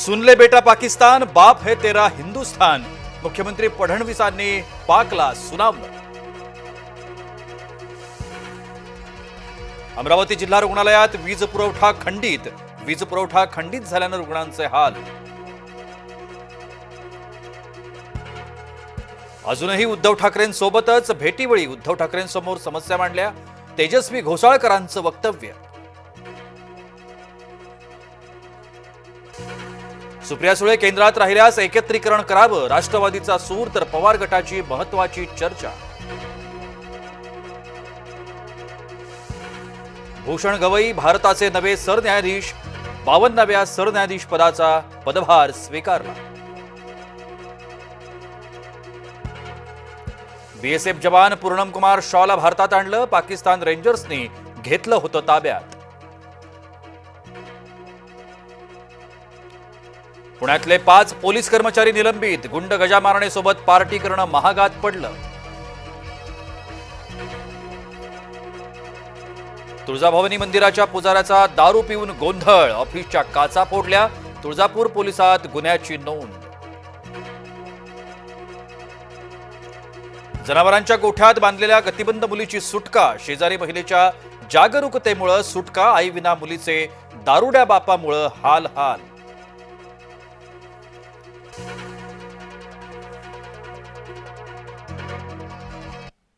सुनले बेटा पाकिस्तान बाप है तेरा हिंदुस्थान मुख्यमंत्री फडणवीसांनी पाकला सुनावलं अमरावती जिल्हा रुग्णालयात वीज पुरवठा खंडित. वीज पुरवठा खंडित झाल्यानं रुग्णांचे हाल. अजूनही उद्धव ठाकरेंसोबतच भेटीवेळी उद्धव ठाकरेंसमोर समस्या मांडल्या. तेजस्वी घोसाळकरांचं वक्तव्य. सुप्रिया सुळे केंद्रात राहिल्यास एकत्रीकरण करावं राष्ट्रवादीचा सूर तर पवार गटाची महत्वाची चर्चा. भूषण गवई भारताचे नवे सरन्यायाधीश बावन्नाव्या सरन्यायाधीश पदाचा पदभार स्वीकारला. बीएसएफ जवान पूर्णम कुमार शॉला भारतात आणलं पाकिस्तान रेंजर्सनी घेतलं होतं ताब्यात. पुण्यातले पाच पोलीस कर्मचारी निलंबित गुंड गजामारणेसोबत पार्टी करणं महागात पडलं. तुळजाभवानी मंदिराच्या पुजाऱ्याचा दारू पिऊन गोंधळ ऑफिसच्या काचा फोडल्या तुळजापूर पोलिसात गुन्ह्याची नोंद. जनावरांच्या गोठ्यात बांधलेल्या गतिबंद मुलीची सुटका शेजारी महिलेच्या जागरूकतेमुळं सुटका आईविना मुलीचे दारुड्या बापामुळं हाल हाल